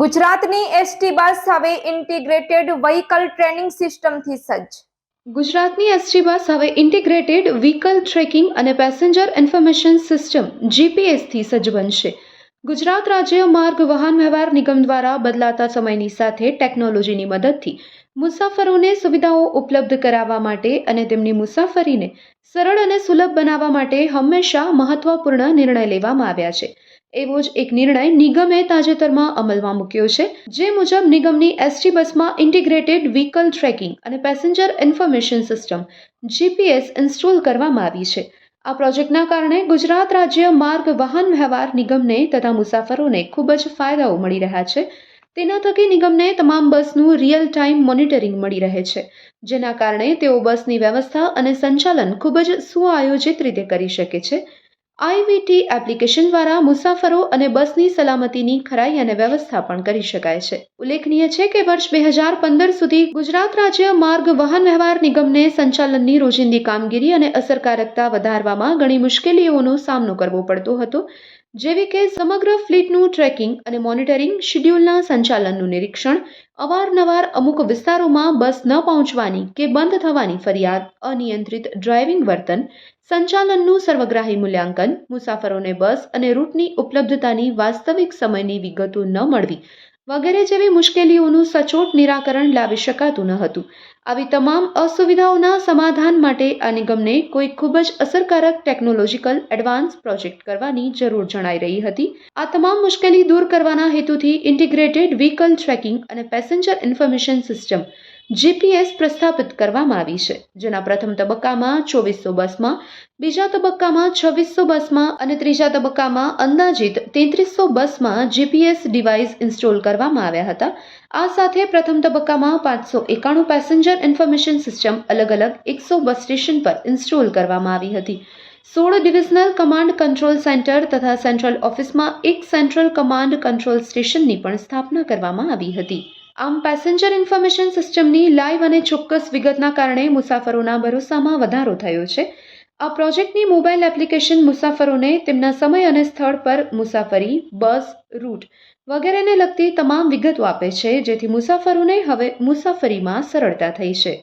ગુજરાતની ST bus હવે integrated vehicle training સિસ્ટમથી સજ્જ. ગુજરાતની એસટી બસ હવે ઇન્ટિગ્રેટેડ વ્હીકલ ટ્રેકિંગ અને પેસેન્જર ઇન્ફોર્મેશન સિસ્ટમ, જીપીએસથી સજ્જ બનશે. ગુજરાત રાજ્ય માર્ગ વાહન વ્યવહાર નિગમ દ્વારા બદલાતા સમયની સાથે ટેકનોલોજીની મદદથી મુસાફરોને સુવિધાઓ ઉપલબ્ધ કરાવવા માટે અને તેમની મુસાફરીને સરળ અને સુલભ બનાવવા માટે હંમેશા મહત્વપૂર્ણ નિર્ણય લેવામાં આવ્યા છે. એવો જ એક નિર્ણય નિગમે તાજેતરમાં અમલમાં મૂક્યો છે, જે મુજબ નિગમની એસટી બસમાં ઇન્ટિગ્રેટેડ વ્હીકલ ટ્રેકિંગ અને passenger information system, GPS install કરવામાં આવી છે. આ પ્રોજેક્ટના કારણે ગુજરાત રાજ્ય માર્ગ વાહન વ્યવહાર નિગમને તથા મુસાફરોને ખૂબ જ ફાયદાઓ મળી રહ્યા છે. તેના થકી નિગમને તમામ બસનું રિયલ ટાઈમ મોનિટરિંગ મળી રહે છે, જેના કારણે તેઓ બસની વ્યવસ્થા અને સંચાલન ખૂબ જ સુઆયોજિત રીતે કરી શકે છે. આઈવીટી એપ્લિકેશન દ્વારા મુસાફરો અને બસની સલામતીની ખરાઈ અને વ્યવસ્થા પણ કરી શકાય છે. ઉલ્લેખનીય છે કે વર્ષ બે હજાર પંદર સુધી ગુજરાત રાજ્ય માર્ગ વાહન વ્યવહાર નિગમને સંચાલનની રોજિંદી કામગીરી અને અસરકારકતા વધારવામાં ઘણી મુશ્કેલીઓનો સામનો કરવો પડતો હતો. જેવી કે સમગ્ર ફ્લીટનું ટ્રેકિંગ અને મોનિટરિંગ શિડ્યુલના સંચાલનનું નિરીક્ષણ, અવારનવાર અમુક વિસ્તારોમાં બસ ન પહોંચવાની કે બંધ થવાની ફરિયાદ, અનિયંત્રિત ડ્રાઇવિંગ વર્તન, સંચાલનનું સર્વગ્રાહી મૂલ્યાંકન, મુસાફરોને બસ અને રૂટની ઉપલબ્ધતાની વાસ્તવિક સમયની વિગતો ન મળવી વગેરે જેવી મુશ્કેલીઓનું સચોટ નિરાકરણ લાવી શકાતું ન હતું. આવી તમામ અસુવિધાઓના સમાધાન માટે આ નિગમને કોઈ ખૂબ જ અસરકારક ટેકનોલોજીકલ એડવાન્સ પ્રોજેક્ટ કરવાની જરૂર જણાઈ રહી હતી. આ તમામ મુશ્કેલી દૂર કરવાના હેતુથી ઇન્ટિગ્રેટેડ વ્હીકલ ટ્રેકિંગ અને પેસેન્જર ઇન્ફોર્મેશન સિસ્ટમ જીપીએસ પ્રસ્થાપિત કરવામાં આવી છે. જેના પ્રથમ તબક્કામાં ચોવીસો બસમાં, બીજા તબક્કામાં છવ્વીસો બસમાં અને ત્રીજા તબક્કામાં અંદાજિત તેત્રીસો બસમાં જીપીએસ ડિવાઇસ ઇન્સ્ટોલ કરવામાં આવ્યા હતા. આ સાથે પ્રથમ તબક્કામાં પાંચસો એકાણું પેસેન્જર ઇન્ફોર્મેશન સિસ્ટમ અલગ અલગ એકસો બસ સ્ટેશન પર ઇન્સ્ટોલ કરવામાં આવી હતી. સોળ ડિવિઝનલ કમાન્ડ કંટ્રોલ સેન્ટર તથા સેન્ટ્રલ ઓફિસમાં એક સેન્ટ્રલ કમાન્ડ કંટ્રોલ સ્ટેશનની પણ સ્થાપના કરવામાં આવી હતી. આમ પેસેન્જર ઇન્ફોર્મેશન સિસ્ટમની લાઈવ અને ચોક્કસ વિગતના કારણે મુસાફરોના ભરોસામાં વધારો થયો છે. આ પ્રોજેક્ટની મોબાઈલ એપ્લિકેશન મુસાફરોને તેમના સમય અને સ્થળ પર મુસાફરી બસ રૂટ વગેરેને લગતી તમામ વિગતો આપે છે, જેથી મુસાફરોને હવે મુસાફરીમાં સરળતા થઈ છે.